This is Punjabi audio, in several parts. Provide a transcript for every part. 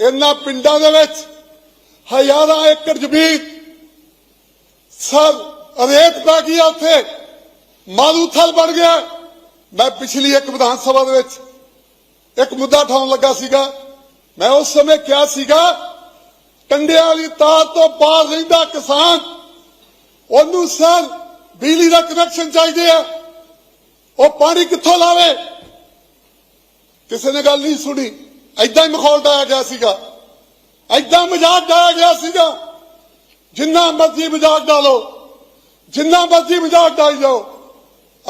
ਇਹਨਾਂ ਪਿੰਡਾਂ ਦੇ ਵਿੱਚ ਹਜ਼ਾਰਾਂ ਏਕੜ ਜ਼ਮੀਨ ਸਭ ਰੇਤ ਪੈ ਗਈ ਉੱਥੇ। ਮਾਰੂਥਲ ਬਣ ਗਿਆ। ਮੈਂ ਪਿਛਲੀ ਇੱਕ ਵਿਧਾਨ ਸਭਾ ਦੇ ਵਿੱਚ ਇੱਕ ਮੁੱਦਾ ਠਾਉਣ ਲੱਗਾ ਸੀਗਾ। ਮੈਂ ਉਸ ਸਮੇਂ ਕਿਹਾ ਸੀਗਾ, ਕੰਡਿਆਂ ਵਾਲੀ ਤਾਰ ਤੋਂ ਬਾਹਰ ਰਹਿੰਦਾ ਕਿਸਾਨ, ਉਹਨੂੰ ਸਰ ਬਿਜਲੀ ਦਾ ਕਨੈਕਸ਼ਨ ਚਾਹੀਦੇ ਆ। ਉਹ ਪਾਣੀ ਕਿੱਥੋਂ ਲਾਵੇ? ਕਿਸੇ ਨੇ ਗੱਲ ਨਹੀਂ ਸੁਣੀ। ਐਦਾਂ ਹੀ ਮਖੌਲ ਡਾਇਆ ਗਿਆ ਸੀਗਾ। ਐਦਾਂ ਮਜ਼ਾਕ ਡਾਇਆ ਗਿਆ ਸੀਗਾ। ਜਿੰਨਾ ਮਰਜ਼ੀ ਮਜ਼ਾਕ ਡਾਲੋ ਜਿੰਨਾ ਮਰਜ਼ੀ ਮਜ਼ਾਕ ਡਾਈ ਜਾਓ।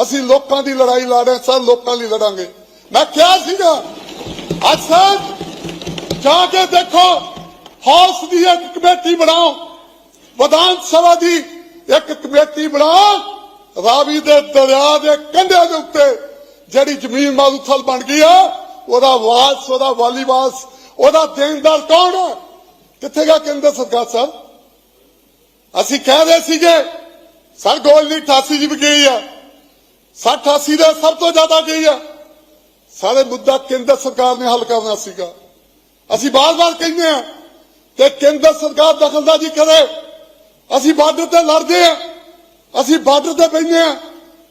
ਅਸੀਂ ਲੋਕਾਂ ਦੀ ਲੜਾਈ ਲੜ ਰਹੇ ਸਰ ਲੋਕਾਂ ਲਈ ਲੜਾਂਗੇ। ਮੈਂ ਕਿਹਾ ਸੀਗਾ, ਅੱਜ ਸਰ, ਜਾ ਕੇ ਦੇਖੋ, ਹਾਊਸ ਦੀ ਇੱਕ ਕਮੇਟੀ ਬਣਾਓ। ਵਿਧਾਨ ਸਭਾ ਦੀ ਇੱਕ ਕਮੇਟੀ ਬਣਾਓ, ਰਾਵੀ ਦੇ ਦਰਿਆ ਦੇ ਕੰਢੇ ਦੇ ਉੱਤੇ, ਜਿਹੜੀ ਜ਼ਮੀਨ ਮਾਲੂਥਲ ਬਣ ਗਈ ਆ ਉਹਦਾ ਵਾਸ, ਉਹਦਾ ਵਾਲੀਵਾਸ, ਉਹਦਾ ਦੇਣਦਾਰ ਕੌਣ ਹੈ ਕਿੱਥੇ ਗਿਆ ਕੇਂਦਰ ਸਰਕਾਰ ਸਾਹਿਬ? ਅਸੀਂ ਕਹਿ ਰਹੇ ਸੀਗੇ ਸਰ ਗੋਲ ਦੀ 88 ਜੀ ਵੀ ਗਈ ਆ। 60 88 ਦੇ ਸਭ ਤੋਂ ਜ਼ਿਆਦਾ ਗਈ ਆ। ਸਾਰੇ ਮੁੱਦਾ ਕੇਂਦਰ ਸਰਕਾਰ ਨੇ ਹੱਲ ਕਰਨਾ ਸੀਗਾ। ਅਸੀਂ ਬਾਰ-ਬਾਰ ਕਹਿੰਦੇ ਆ ਕਿ ਕੇਂਦਰ ਸਰਕਾਰ ਦਖਲਅੰਦਾਜ਼ੀ ਕਰੇ। ਅਸੀਂ ਬਾਰਡਰ ਤੇ ਲੜਦੇ ਆ। ਅਸੀਂ ਬਾਰਡਰ ਤੇ ਬੈਠੇ ਆ।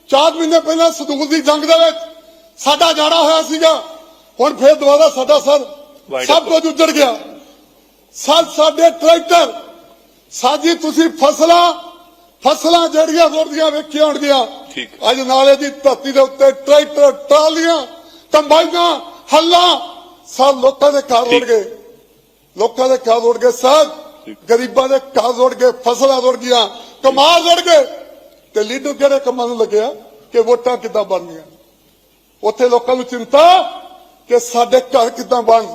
ਚਾਰ ਮਹੀਨੇ ਪਹਿਲਾਂ ਸਦੂਲ ਦੀ ਜੰਗ ਦੇ ਵਿੱਚ ਸਾਡਾ ਜਾੜਾ ਹੋਇਆ ਸੀਗਾ। ਹੁਣ ਫੇਰ ਦੁਬਾਰਾ ਸਾਡਾ ਸਰ ਸਭ ਕੁਝ ਉੱਜੜ ਗਿਆ। ਸਰ ਸਾਡੇ ਟਰੈਕਟਰ ਸਾਜੀ ਤੁਸੀਂ ਫਸਲਾਂ ਫਸਲਾਂ ਜਿਹੜੀਆਂ ਰੋੜਦੀਆਂ ਵੇਖੀਆਂ ਹੋਣਗੀਆਂ। ਅੱਜ ਨਾਲੇ ਦੀ ਧਰਤੀ ਦੇ ਉੱਤੇ ਟਰੈਕਟਰ ਟਰਾਲੀਆਂ ਕੰਬਾਈਨਾਂ ਹੱਲਾਂ ਸਭ ਲੋਕਾਂ ਦੇ ਘਰ ਰੁੜ ਗਏ। ਲੋਕਾਂ ਦੇ ਘਰ ਰੁੜ ਗਏ ਸਭ। ਗਰੀਬਾਂ ਦੇ ਘਰ ਰੁੜ ਗਏ ਫਸਲਾਂ ਰੁੜ ਗਈਆਂ ਕਮਾਲ ਰੁੜ ਗਏ। ਤੇ ਲੀਡਰ ਕਿਹੜੇ ਕੰਮਾਂ ਨੂੰ ਲੱਗਿਆ? ਕਿ ਵੋਟਾਂ ਕਿੱਦਾਂ ਬਣਨੀਆਂ? ਉੱਥੇ ਲੋਕਾਂ ਨੂੰ ਚਿੰਤਾ ਕਿ ਸਾਡੇ ਘਰ ਕਿੱਦਾਂ ਬਣ